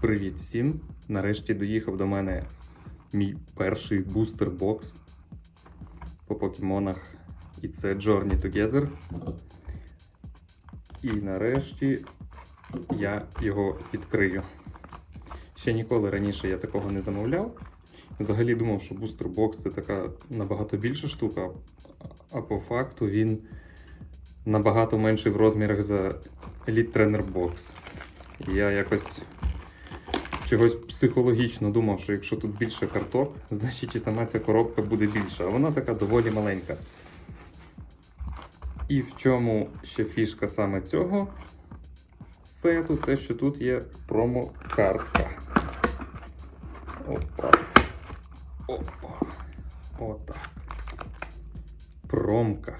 Привіт всім! Нарешті доїхав до мене мій перший бустер бокс по покемонах. І це Journey Together. І нарешті я його відкрию. Ще ніколи раніше я такого не замовляв. Взагалі думав, що бустер бокс це така набагато більша штука, а по факту він набагато менший в розмірах за Elite Trainer Box. Я якось чогось психологічно думав, що якщо тут більше карток, значить і сама ця коробка буде більша, а вона така доволі маленька. І в чому ще фішка саме цього сету, те, що тут є промо-картка. Опа. Опа. Отак. Промка.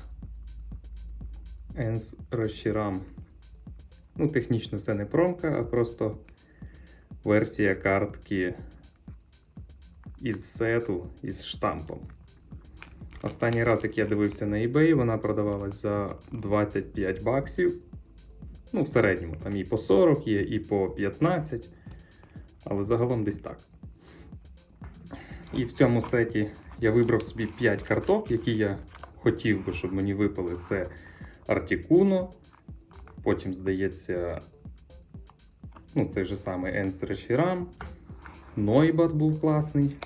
Енс Рощірам. Ну, технічно це не промка, а просто версія картки із сету із штампом. Останній раз, як я дивився на eBay, вона продавалась за 25 баксів. Ну, в середньому, там і по 40 є, і по 15, але загалом десь так. І в цьому сеті я вибрав собі 5 карток, які я хотів би, щоб мені випали. Це Articuno, потім, здається, ну, цей же самий Енсер Шірам, Нойбат був класний,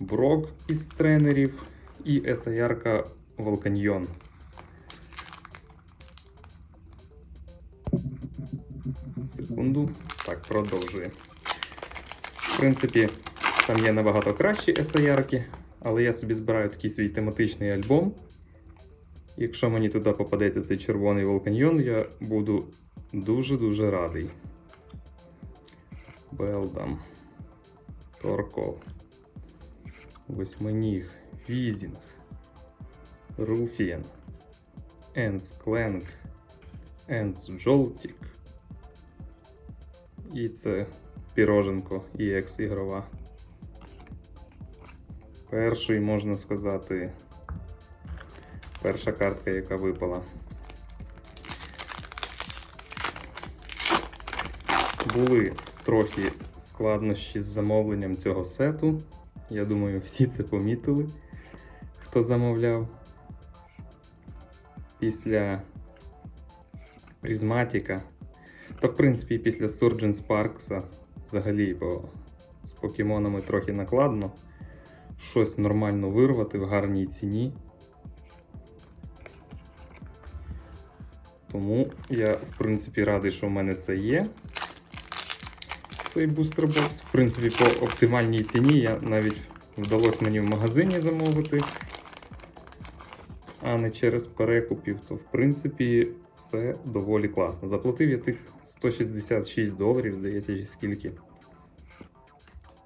Брок із тренерів і Есаярка Волканьйон. Секунду. Так, продовжую. В принципі, там є набагато кращі есаярки, але я собі збираю такий свій тематичний альбом. Якщо мені туди попадеться цей червоний Волканьйон, я буду дуже-дуже радий. Белдам. Торкол. Восьминіг. Візінг. Руфієн. Енс Кленк. Енс Джолтік. І це Піроженко EX ігрова. Перший, можна сказати, перша картка, яка випала. Були трохи складнощі з замовленням цього сету. Я думаю, всі це помітили, хто замовляв. Після Призматіка. Та, в принципі, після Surgeon Sparks взагалі, бо з покемонами трохи накладно. Щось нормально вирвати в гарній ціні. Тому я, в принципі, радий, що в мене це є. Цей бустербокс. В принципі, по оптимальній ціні я навіть вдалося мені в магазині замовити, а не через перекупів, то в принципі все доволі класно. Заплатив я тих 166 доларів, здається, скільки.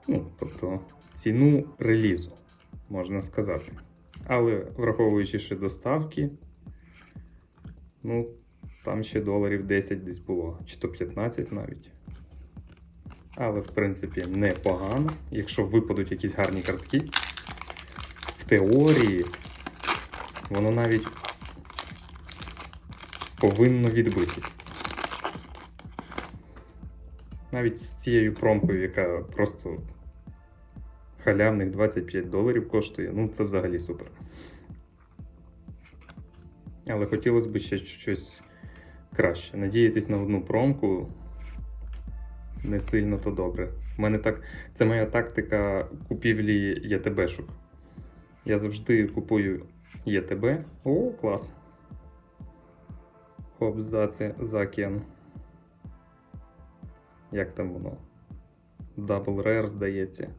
Ну, тобто ціну релізу, можна сказати. Але враховуючи ще доставки, ну, там ще доларів 10 десь було, чи то 15 навіть. Але, в принципі, непогано. Якщо випадуть якісь гарні картки, в теорії воно навіть повинно відбитись. Навіть з цією промкою, яка просто халявних 25 доларів коштує, ну це взагалі супер. Але хотілося б ще щось краще. Надіятись на одну промку не сильно то добре. У мене так, це моя тактика купівлі ЄТБшок. Я завжди купую ЄТБ. О, клас. Хоп, за це закен. Як там воно? Double Rare, здається.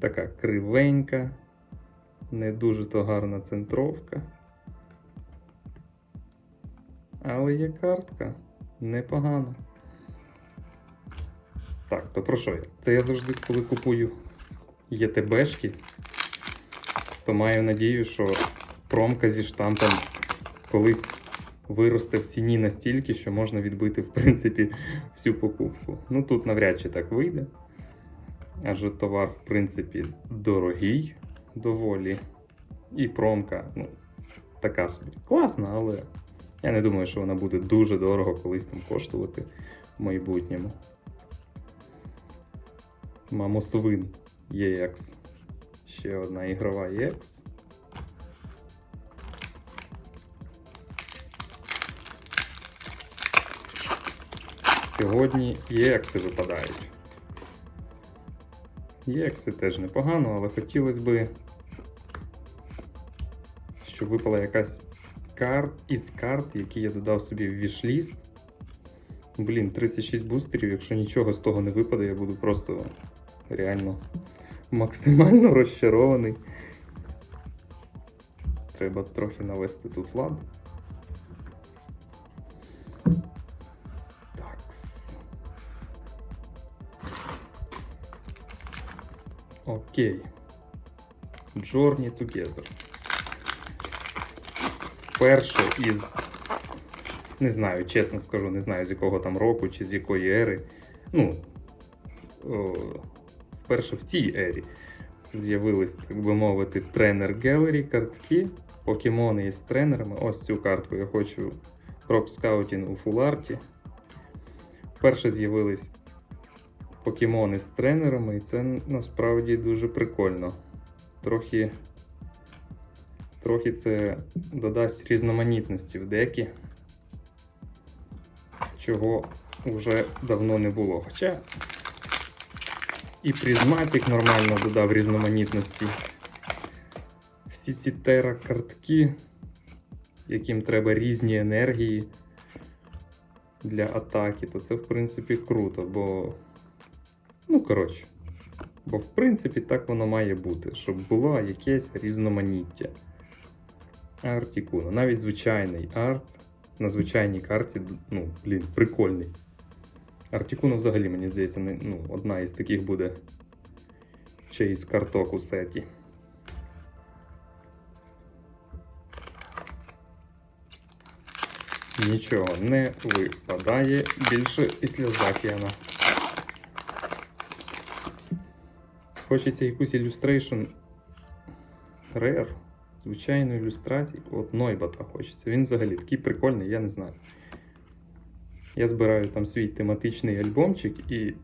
Така кривенька, не дуже то гарна центровка. Але є картка непогана. Так, то про що я? Це я завжди, коли купую ЄТБшки, то маю надію, що промка зі штампом колись виросте в ціні настільки, що можна відбити, в принципі, всю покупку. Ну тут навряд чи так вийде. Адже товар, в принципі, дорогий доволі. І промка, ну, така собі. Класна, але я не думаю, що вона буде дуже дорого колись там коштувати. в майбутньому. Мамосвин EX. Ще одна ігрова EX. Сьогодні EX випадають. EX теж непогано, але хотілося б, щоб випала якась карт із карт, які я додав собі в вішліст. Блін, 36 бустерів, якщо нічого з того не випаде, я буду просто реально максимально розчарований. Треба трохи навести тут лад. Такс. Окей. Journey Together. Перше із. Не знаю, чесно скажу, не знаю з якого там року чи з якої ери. Ну, о, вперше в цій ері з'явились, так би мовити, тренер Gallery картки, покемони із тренерами. Ось цю картку я хочу Crop Scouting у фуларті. Вперше з'явились покемони з тренерами, і це насправді дуже прикольно. Трохи, трохи це додасть різноманітності в декі, чого вже давно не було. Хоча і призматик нормально додав різноманітності. Всі ці тера картки, яким треба різні енергії для атаки, то це в принципі круто, бо. Ну, коротше. Бо в принципі так воно має бути, щоб було якесь різноманіття. Артікуно. Навіть звичайний арт на звичайній карті, ну, блін, прикольний. Артікуно взагалі, мені здається, не, ну, одна із таких буде чиїсь карток у сеті. Нічого не випадає більше після Закіана. Хочеться якусь ілюстрейшн Rare, звичайну ілюстрацію. От Нойбата хочеться. Він взагалі такий прикольний, я не знаю. Я збираю там свій тематичний альбомчик, і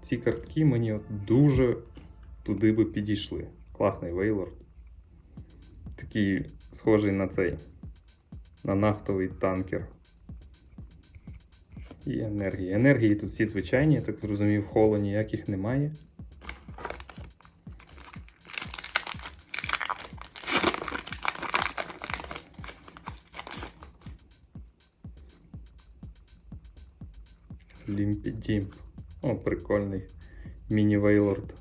ці картки мені от дуже туди би підійшли. Класний Вейлорд. Такий схожий на цей, на нафтовий танкер. І енергії. Енергії тут всі звичайні, я так зрозумів, холо ніяких немає. Дімп. О, прикольний. Міні Вейлорд.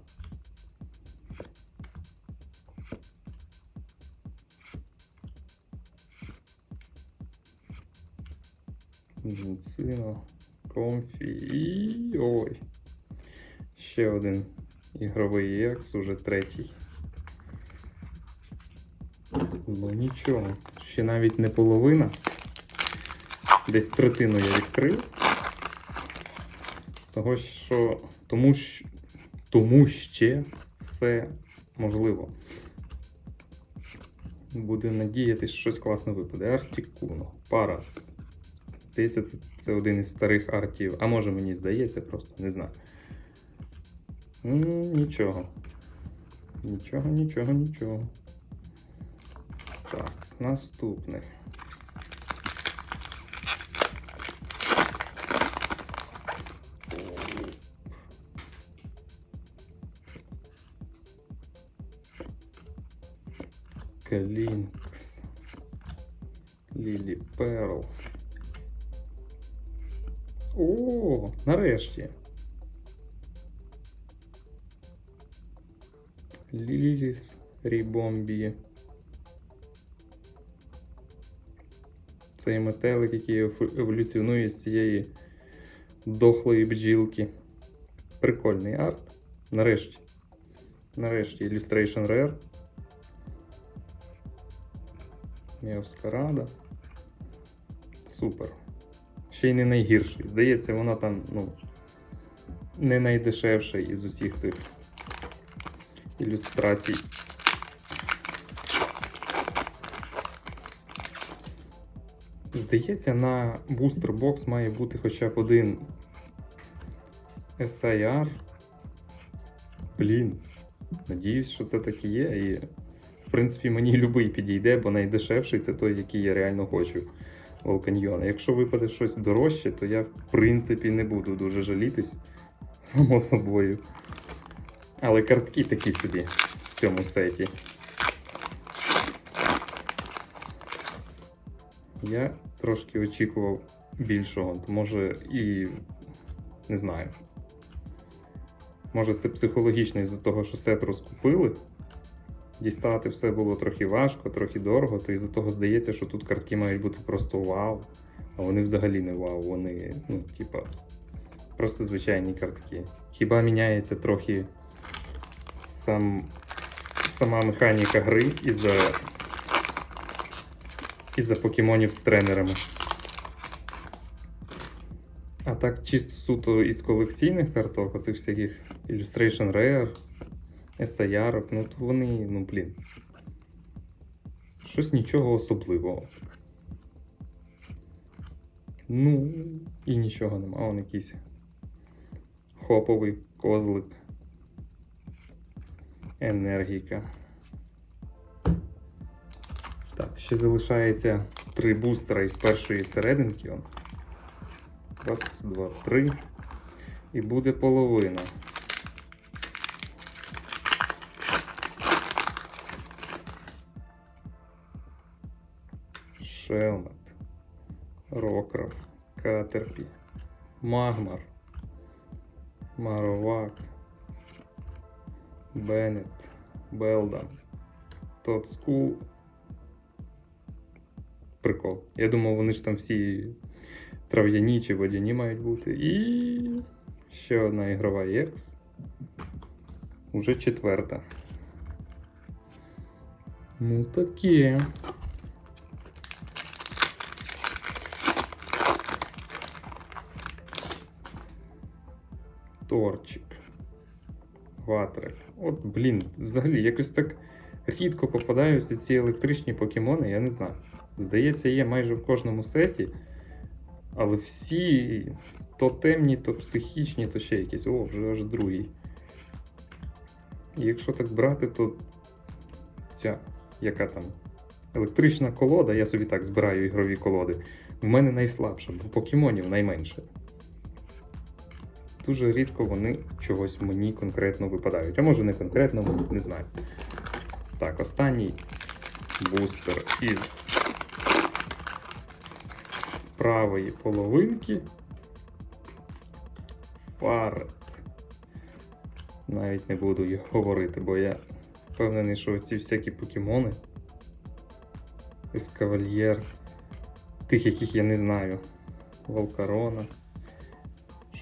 Джинсино, Комфі і. Ой. Ще один ігровий екс, уже третій. Ну нічого, ще навіть не половина. Десь третину я відкрив. Того, що тому, що, тому ще все можливо. Буде надіятися, що щось класне випаде. Артікуно, Парас. Здається, це, це один із старих артів. А може мені здається, просто не знаю. М, Нічого. Нічого, нічого, нічого. Так, наступний. Клінкс. Лілі Перл. О, нарешті. Ліліс Рібомбі. Цей метелик, який еволюціонує з цієї дохлої бджілки. Прикольний арт. Нарешті. Нарешті Illustration Rare. Міоскарада. Супер. Ще й не найгірший. Здається, вона там, ну, не найдешевша із усіх цих ілюстрацій. Здається, на бустер бокс має бути хоча б один SIR. Блін. Надіюсь, що це так і є. Принципі, мені любий підійде, бо найдешевший це той, який я реально хочу. Волканьйон. Якщо випаде щось дорожче, то я, в принципі, не буду дуже жалітись, само собою. Але картки такі собі в цьому сеті. Я трошки очікував більшого, може і не знаю. Може це психологічно із-за того, що сет розкупили. Дістати все було трохи важко, трохи дорого, то із-за того здається, що тут картки мають бути просто вау. А вони взагалі не вау, вони, ну, типа, просто звичайні картки. Хіба міняється трохи сам, сама механіка гри із-за із-за покемонів з тренерами. А так чисто суто із колекційних карток, оцих всяких Illustration Rare, SIR, ну то вони, ну блін. Щось нічого особливого. Ну, і нічого нема. Он якийсь хоповий козлик. Енергіка. Так, ще залишається три бустера із першої серединки. Раз, два, три. І буде половина. Шелмет. Рокров. Катерпі. Магмар. Маровак. Беннет. Белдан. Тоцкул. Прикол. Я думав, вони ж там всі трав'яні чи водяні мають бути. І ще одна ігрова EX. Уже четверта. Ну таке. Торчик. Ватрель. От, блін, взагалі, якось так рідко попадаються ці електричні покемони, я не знаю. Здається, є майже в кожному сеті. Але всі то темні, то психічні, то ще якісь. О, вже аж другий. І якщо так брати, то ця яка там електрична колода, я собі так збираю ігрові колоди. В мене найслабша, бо покемонів найменше. Дуже рідко вони чогось мені конкретно випадають. А може не конкретно, не знаю. Так, останній бустер із правої половинки. Фарет. Навіть не буду їх говорити, бо я впевнений, що ці всякі покемони. Ескавальєр, тих, яких я не знаю. Волкарона.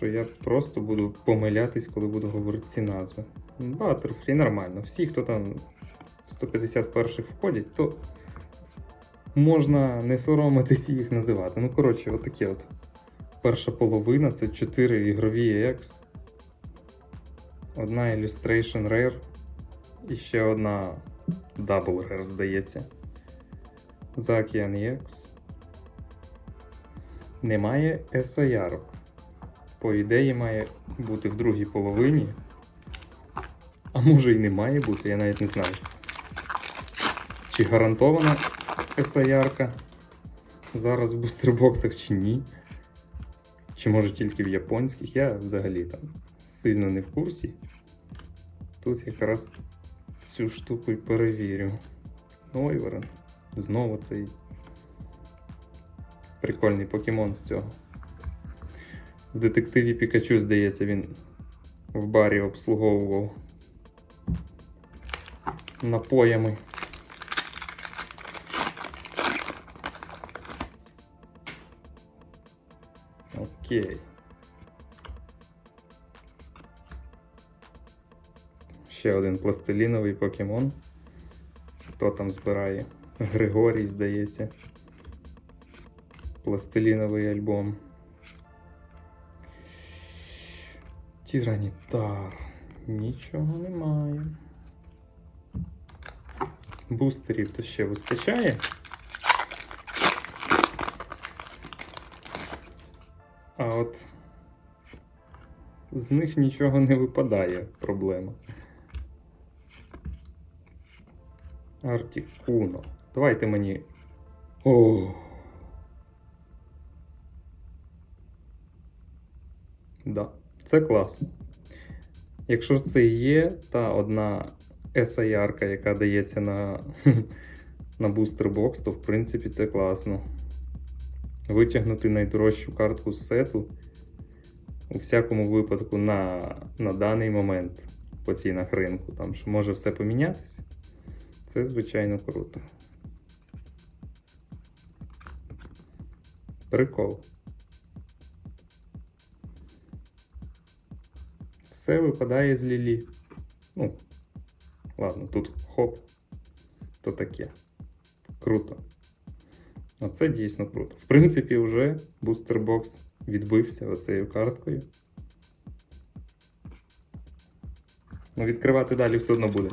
Що я просто буду помилятись, коли буду говорити ці назви. Баттерфрі нормально. Всі, хто там 151 входять, то можна не соромитись їх називати. Ну, коротше, отакі от. Перша половина це 4 ігрові EX, одна Illustration Rare і ще одна Double Rare, здається. Zakian EX. Немає SIR. По ідеї має бути в другій половині. А може і не має бути, я навіть не знаю. Чи гарантована SIR зараз в бустербоксах чи ні. Чи може тільки в японських, я взагалі там сильно не в курсі. Тут якраз цю штуку і перевірю. Ойверен. Знову цей прикольний покемон з цього. В детективі Пікачу, здається, він в барі обслуговував напоями. Окей. Ще один пластиліновий покемон. Хто там збирає? Григорій, здається. Пластиліновий альбом. Тіранітар. Нічого немає. Бустерів то ще вистачає. А от з них нічого не випадає. Проблема. Артікуно. Давайте мені. О. Да, це класно. Якщо це є та одна SIR, яка дається на, на бустербокс, то в принципі це класно. Витягнути найдорожчу картку з сету у всякому випадку на, на даний момент по цінах ринку, там що може все помінятися. Це звичайно круто. Прикол. Все випадає з лілі. Ну, ладно, тут хоп, то таке. Круто. Оце дійсно круто. В принципі, вже бустербокс відбився оцею карткою. Ну, відкривати далі все одно буде.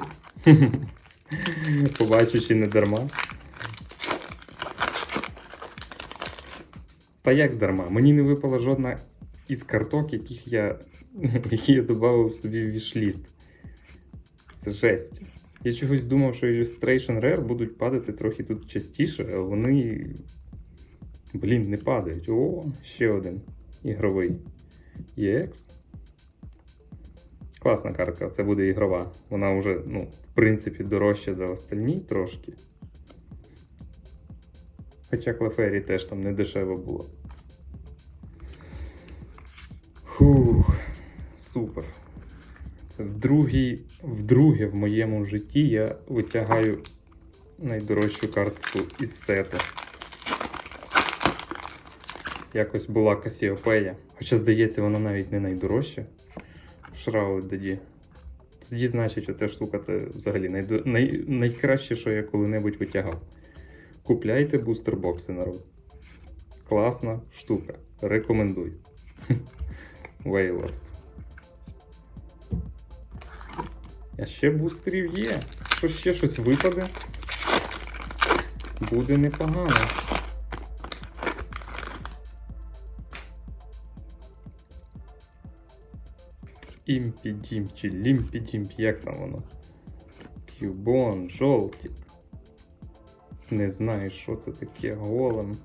Побачу, чи не дарма. Та як дарма? Мені не випала жодна із карток, яких я, які я додав собі в вішліст. Це жесть. Я чогось думав, що Illustration Rare будуть падати трохи тут частіше, а вони. Блін, не падають. О, ще один ігровий. EX. Класна картка, це буде ігрова. Вона вже, ну, в принципі, дорожча за остальні трошки. Хоча Клефері теж там не дешево було. Фух, супер. Це вдруге в моєму житті я витягаю найдорожчу картку із сету. Якось була Касіопея. Хоча, здається, вона навіть не найдорожча. Шрау тоді. Тоді, значить, оця штука це взагалі найдо... най... найкраще, що я коли-небудь витягав. Купляйте бустербокси, народ. Класна штука. Рекомендую. Вейлорд. А ще бустерів є. Якщо ще щось випаде, буде непогано. Імпі-дімп чи лімпі-дімп, як там воно? Кюбон, жовтік. Не знаю, що це таке. Голем,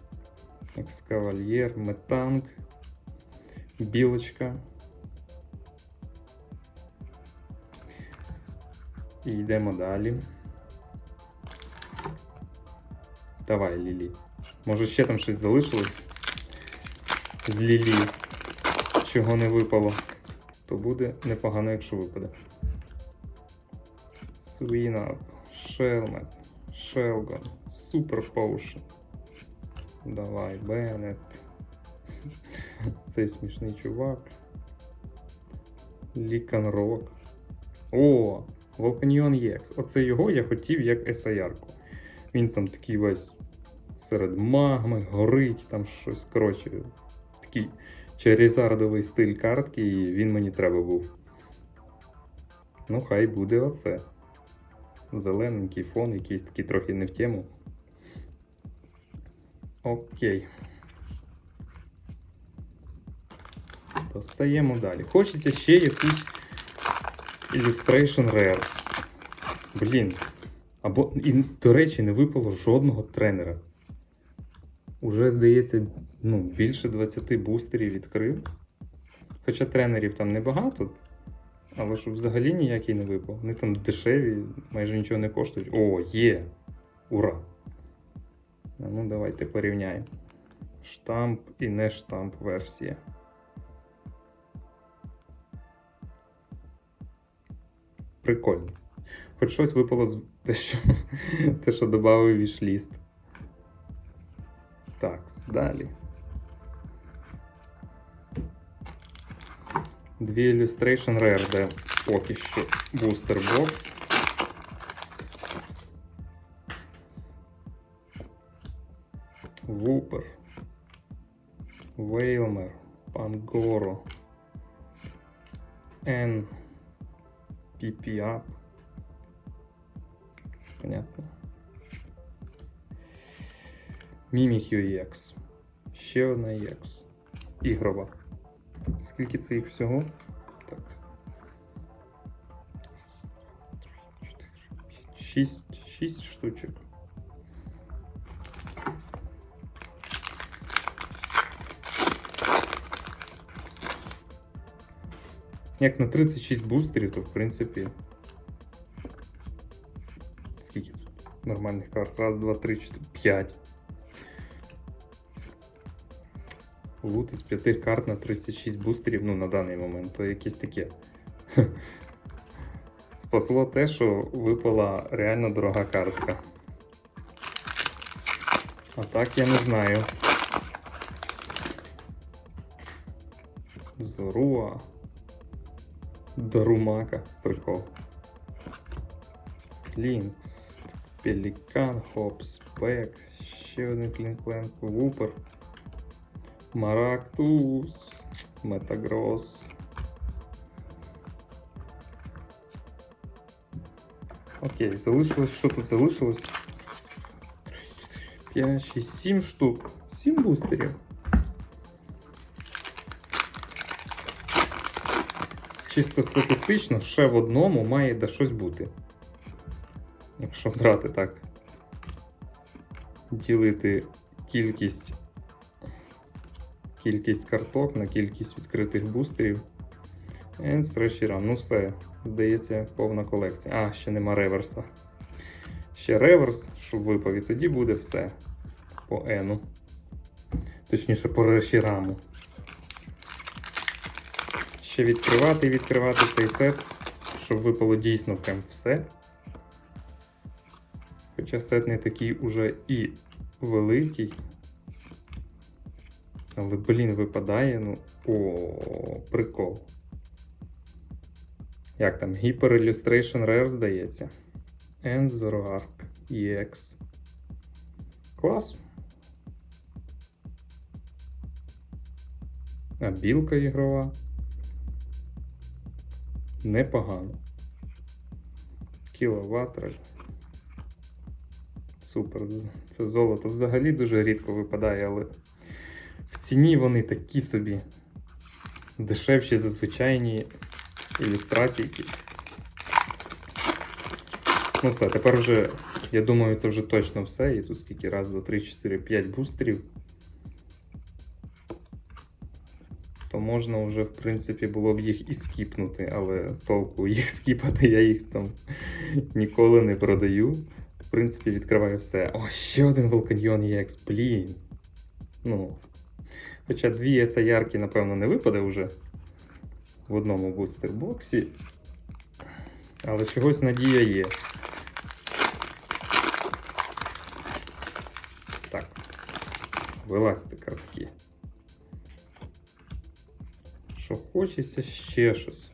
екскавальєр, метанг, білочка. І йдемо далі. Давай, Лілі. Може ще там щось залишилось з Лілі, чого не випало, то буде непогано, якщо випаде. Свінап, Шелмет, Шелгон, Супер Поушен. Давай, Беннет. Цей смішний чувак. Лікан Рок. О! Volcanion EX. Оце його я хотів як SIR-ку. Він там такий весь серед магми, горить, там щось. Коротше, такий черезардовий стиль картки, і він мені треба був. Ну, хай буде оце. Зелененький фон, якийсь такий трохи не в тему. Окей. Достаємо далі. Хочеться ще якусь Illustration Rare. Блін. Або, і, до речі, не випало жодного тренера. Уже, здається, ну, більше 20 бустерів відкрив. Хоча тренерів там небагато, але щоб взагалі ніякий не випав. Вони там дешеві, майже нічого не коштують. О, є! Ура! Ну, давайте порівняємо. Штамп і не штамп версія. Прикольно. Хоч щось випало з те, що, те, що додав вішліст. Так, далі. Дві Illustration Rare, де поки що бустер бокс. Вупер. Вейлмер. Пангоро. Н. DPUp. Понятно. Mimic UX. Ще одна UX. Ігрова. Скільки це їх всього? Так. 6, 6 штучок. Як на 36 бустерів, то в принципі. Скільки тут нормальних карт? Раз, два, три, чотири, п'ять. Лут із 5 карт на 36 бустерів, ну на даний момент, то якесь таке. Спасло те, що випала реально дорога картка. А так я не знаю. Зоруа. Дарумака. Прикол. Лінкс. Пелікан, Хопс, Пек. Ще один Клінкленк, Вупер. Марактус. Метагрос. Окей, залишилось, що тут залишилось? 5, 6, 7 штук. 7 бустерів. Чисто статистично, ще в одному має де щось бути. Якщо брати так. Ділити кількість кількість карток на кількість відкритих бустерів. Енстрещера. Ну все, здається, повна колекція. А, ще нема реверса. Ще реверс, щоб випав, і тоді буде все по Ену. Точніше, по решіраму. Ще відкривати і відкривати цей сет, щоб випало дійсно прям все. Хоча сет не такий уже і великий. Але, блін, випадає, ну. О, прикол. Як там? Hyper Illustration Rare, здається. And Zoroark EX. Клас. А білка ігрова. Непогано. Кіловат. Супер. Це золото взагалі дуже рідко випадає, але в ціні вони такі собі дешевші за звичайні ілюстраційки. Ну все, тепер вже, я думаю, це вже точно все. І тут скільки раз, два, три, чотири, п'ять бустерів. Можна вже, в принципі, було б їх і скіпнути, але толку їх скіпати, я їх там ніколи не продаю. В принципі, відкриваю все. О, ще один Волканьйон EX, блін. Ну. Хоча дві есаярки, напевно, не випаде вже в одному бустербоксі. Але чогось надія є. Так. Вилазьте картки. Що хочеться ще щось.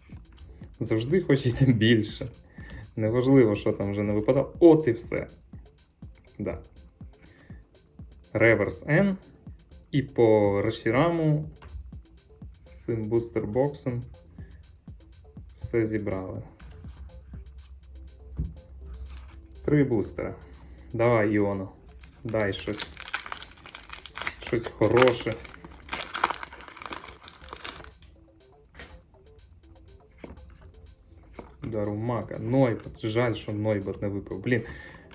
Завжди хочеться більше. Неважливо, що там вже не випадало. От і все. Да. Реверс N. І по решіраму з цим бустербоксом все зібрали. Три бустера. Давай, Іоно. Дай щось. Щось хороше. Дарумака. Нойбот. Жаль, що Нойбот не випав. Блін,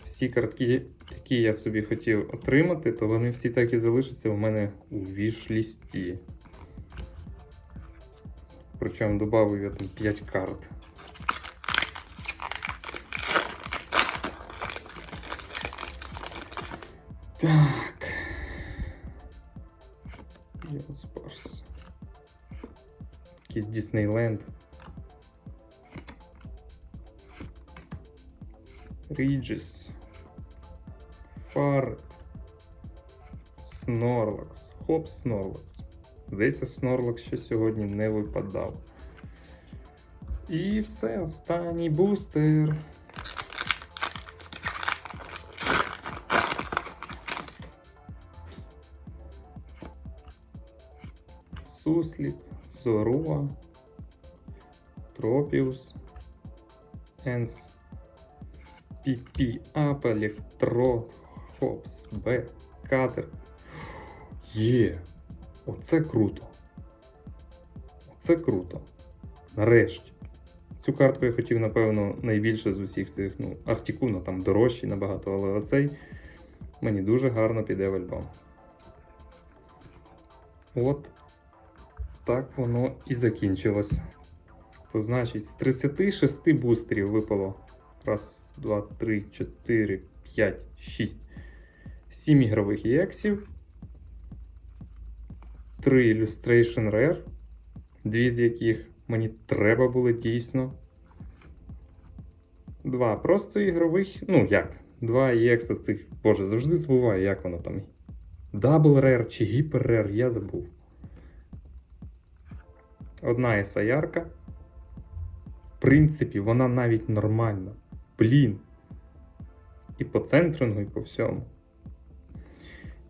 всі картки, які я собі хотів отримати, то вони всі так і залишаться у мене у віш-лісті. Причому додав я там 5 карт. Так. Йоспарс. Якийсь Діснейленд. Ріджес. Фар. Снорлакс. Хоп, Снорлакс. Здається, Снорлакс ще сьогодні не випадав. І все, останній бустер. Суслік, Зоруа, Тропіус, Енс, Піпі, Ап, Електро, Хопс, Б, Катер. Є! Оце круто. Оце круто. Нарешті. Цю картку я хотів, напевно, найбільше з усіх цих. Ну, Артікуно там дорожчий набагато, але оцей мені дуже гарно піде в альбом. От так воно і закінчилось. То значить, з 36 бустерів випало. Раз, два, три, чотири, п'ять, шість. Сім ігрових єксів. Три Illustration Rare. Дві з яких мені треба було дійсно. Два просто ігрових. Ну як? Два EX з цих. Боже, завжди забуваю, як воно там. Double Rare чи Hyper Rare, я забув. Одна есаярка. В принципі, вона навіть нормальна. Блін. І по центрингу, і по всьому.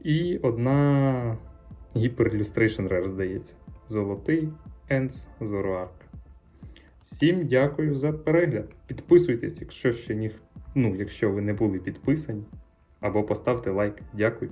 І одна Hyper Illustration Rare, здається. Золотий Ends Zoroark. Всім дякую за перегляд. Підписуйтесь, якщо ще ніх... ну, якщо ви не були підписані. Або поставте лайк. Дякую.